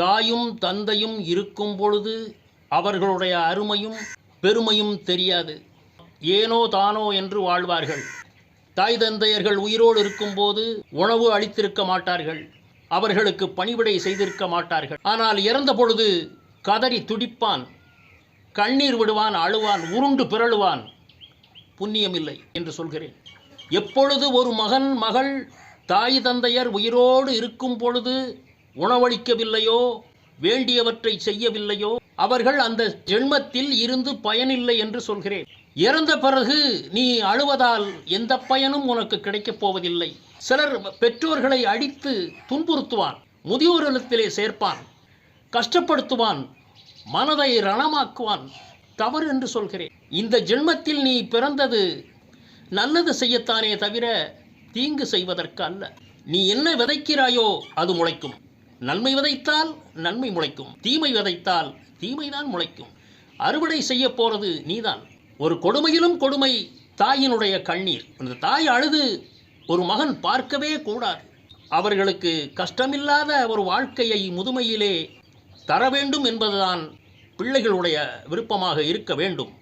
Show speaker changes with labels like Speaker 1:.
Speaker 1: தாயும் தந்தையும் இருக்கும் பொழுது அவர்களுடைய அருமையும் பெருமையும் தெரியாது. ஏனோ தானோ என்று வாழ்வார்கள். தாய் தந்தையர்கள் உயிரோடு இருக்கும்போது உணவு அளித்திருக்க மாட்டார்கள். அவர்களுக்கு பணிவிடை செய்திருக்க மாட்டார்கள். ஆனால் இறந்த பொழுது கதறி துடிப்பான் கண்ணீர் விடுவான் அழுவான் உருண்டு பிறழுவான். புண்ணியமில்லை என்று சொல்கிறேன். எப்பொழுது ஒரு மகன் மகள் தாய் தந்தையர் உயிரோடு இருக்கும் பொழுது உணவளிக்கவில்லையோ? வேண்டியவற்றை செய்யவில்லையோ? அவர்கள் அந்த ஜென்மத்தில் இருந்து பயனில்லை என்று சொல்கிறேன். இறந்த பிறகு நீ அழுவதால் எந்த பயனும் உனக்கு கிடைக்கப் போவதில்லை. சிலர் பெற்றோர்களை அடித்து துன்புறுத்துவான் முதியோர் இல்லத்திலே சேர்ப்பான் கஷ்டப்படுத்துவான் மனதை ரணமாக்குவான். தவறு என்று சொல்கிறேன். இந்த ஜென்மத்தில் நீ பிறந்தது நல்லது செய்யத்தானே தவிர தீங்கு செய்வதற்கு அல்ல நீ என்ன விதைக்கிறாயோ அது முளைக்கும். நன்மை விதைத்தால் நன்மை முளைக்கும். தீமை விதைத்தால் தீமைதான் முளைக்கும். அறுவடை செய்ய போகிறது நீதான். ஒரு கொடுமையிலும் கொடுமை தாயினுடைய கண்ணீர். அந்த தாய் அழுது ஒரு மகன் பார்க்கவே கூடாது. அவர்களுக்கு கஷ்டமில்லாத ஒரு வாழ்க்கையை முதுமையிலே தர வேண்டும் என்பதுதான் பிள்ளைகளுடைய விருப்பமாக இருக்க வேண்டும்.